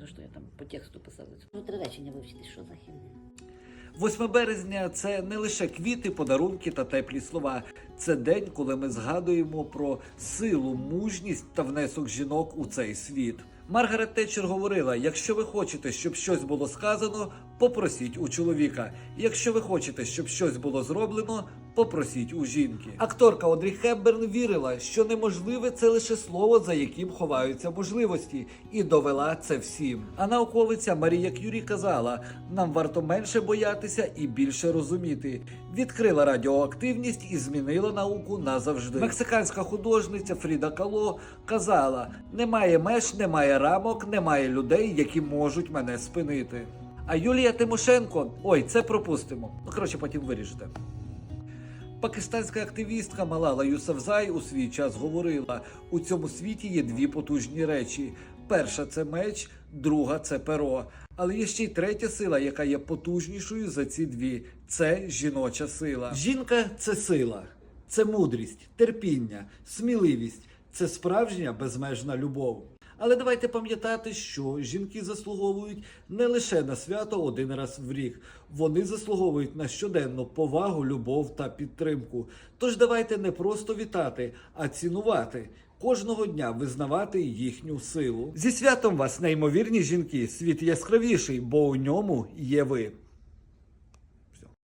то що я там по тексту писала. Ну, три речення вивчити, що за хімія. 8 березня це не лише квіти, подарунки та теплі слова. Це день, коли ми згадуємо про силу, мужність та внесок жінок у цей світ. Маргарет Тетчер говорила: якщо ви хочете, щоб щось було сказано, попросіть у чоловіка. Якщо ви хочете, щоб щось було зроблено, попросіть у жінки. Акторка Одрі Хепберн вірила, що неможливе це лише слово, за яким ховаються можливості, і довела це всім. А науковиця Марія Кюрі казала: нам варто менше боятися і більше розуміти. Відкрила радіоактивність і змінила науку назавжди. Мексиканська художниця Фріда Кало казала: немає меж, немає рамок, немає людей, які можуть мене спинити. А Юлія Тимошенко, ой, це пропустимо. Ну коротше, потім виріжете. Пакистанська активістка Малала Юсафзай у свій час говорила: у цьому світі є дві потужні речі: перша це меч, друга це перо. Але є ще й третя сила, яка є потужнішою за ці дві це жіноча сила. Жінка це сила, це мудрість, терпіння, сміливість, це справжня безмежна любов. Але давайте пам'ятати, що жінки заслуговують не лише на свято один раз в рік. Вони заслуговують на щоденну повагу, любов та підтримку. Тож давайте не просто вітати, а цінувати. Кожного дня визнавати їхню силу. Зі святом вас, неймовірні жінки, світ яскравіший, бо у ньому є ви.